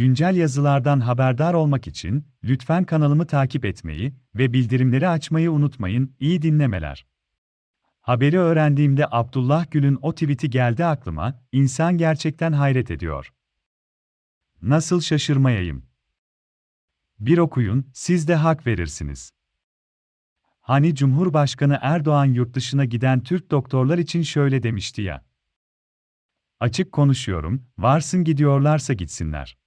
Güncel yazılardan haberdar olmak için lütfen kanalımı takip etmeyi ve bildirimleri açmayı unutmayın. İyi dinlemeler. Haberi öğrendiğimde Abdullah Gül'ün o tweet'i geldi aklıma, insan gerçekten hayret ediyor. Nasıl şaşırmayayım? Bir okuyun, siz de hak verirsiniz. Hani Cumhurbaşkanı Erdoğan yurt dışına giden Türk doktorlar için şöyle demişti ya. Açık konuşuyorum, varsın gidiyorlarsa gitsinler.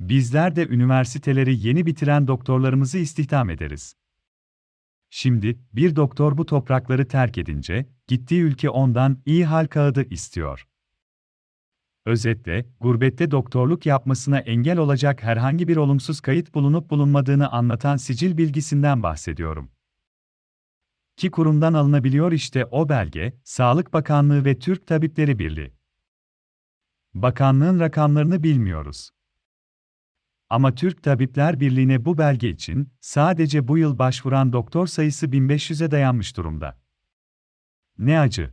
Bizler de üniversiteleri yeni bitiren doktorlarımızı istihdam ederiz. Şimdi, bir doktor bu toprakları terk edince, gittiği ülke ondan iyi hal kağıdı istiyor. Özetle, gurbette doktorluk yapmasına engel olacak herhangi bir olumsuz kayıt bulunup bulunmadığını anlatan sicil bilgisinden bahsediyorum. Ki kurumdan alınabiliyor işte o belge, Sağlık Bakanlığı ve Türk Tabipleri Birliği. Bakanlığın rakamlarını bilmiyoruz. Ama Türk Tabipler Birliği'ne bu belge için sadece bu yıl başvuran doktor sayısı 1500'e dayanmış durumda. Ne acı.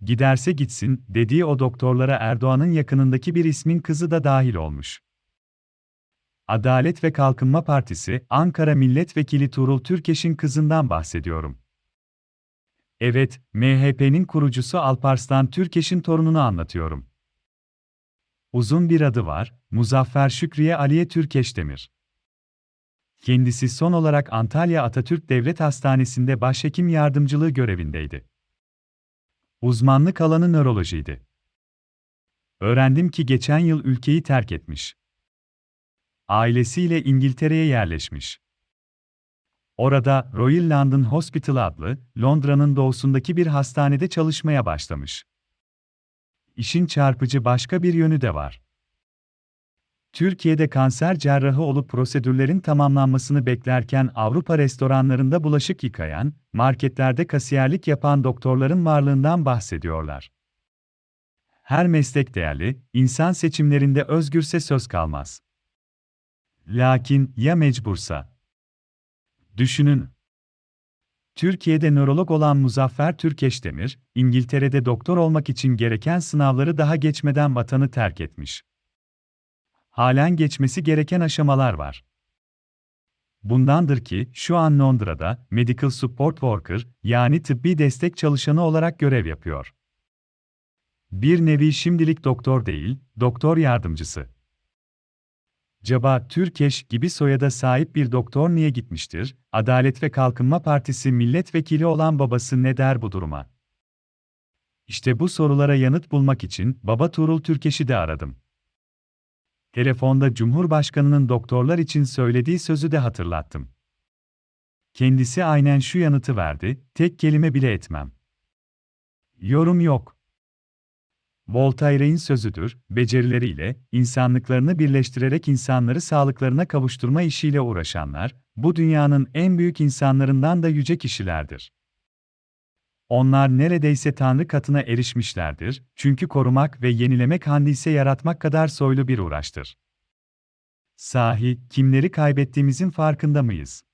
Giderse gitsin dediği o doktorlara Erdoğan'ın yakınındaki bir ismin kızı da dahil olmuş. Adalet ve Kalkınma Partisi, Ankara Milletvekili Tuğrul Türkeş'in kızından bahsediyorum. Evet, MHP'nin kurucusu Alparslan Türkeş'in torununu anlatıyorum. Uzun bir adı var, Muzaffer Şükriye Aliye Türkeşdemir. Kendisi son olarak Antalya Atatürk Devlet Hastanesi'nde başhekim yardımcılığı görevindeydi. Uzmanlık alanı nörolojiydi. Öğrendim ki geçen yıl ülkeyi terk etmiş. Ailesiyle İngiltere'ye yerleşmiş. Orada Royal London Hospital adlı Londra'nın doğusundaki bir hastanede çalışmaya başlamış. İşin çarpıcı başka bir yönü de var. Türkiye'de kanser cerrahı olup prosedürlerin tamamlanmasını beklerken Avrupa restoranlarında bulaşık yıkayan, marketlerde kasiyerlik yapan doktorların varlığından bahsediyorlar. Her meslek değerli, insan seçimlerinde özgürse söz kalmaz. Lakin ya mecbursa? Düşünün. Türkiye'de nörolog olan Muzaffer Türkeşdemir, İngiltere'de doktor olmak için gereken sınavları daha geçmeden vatanı terk etmiş. Halen geçmesi gereken aşamalar var. Bundandır ki şu an Londra'da Medical Support Worker yani tıbbi destek çalışanı olarak görev yapıyor. Bir nevi şimdilik doktor değil, doktor yardımcısı. Caba Türkeş gibi soyada sahip bir doktor niye gitmiştir? Adalet ve Kalkınma Partisi milletvekili olan babası ne der bu duruma? İşte bu sorulara yanıt bulmak için baba Tuğrul Türkeş'i de aradım. Telefonda Cumhurbaşkanının doktorlar için söylediği sözü de hatırlattım. Kendisi aynen şu yanıtı verdi, tek kelime bile etmem. Yorum yok. Voltaire'in sözüdür, becerileriyle, insanlıklarını birleştirerek insanları sağlıklarına kavuşturma işiyle uğraşanlar, bu dünyanın en büyük insanlarından da yüce kişilerdir. Onlar neredeyse Tanrı katına erişmişlerdir, çünkü korumak ve yenilemek handise yaratmak kadar soylu bir uğraştır. Sahi, kimleri kaybettiğimizin farkında mıyız?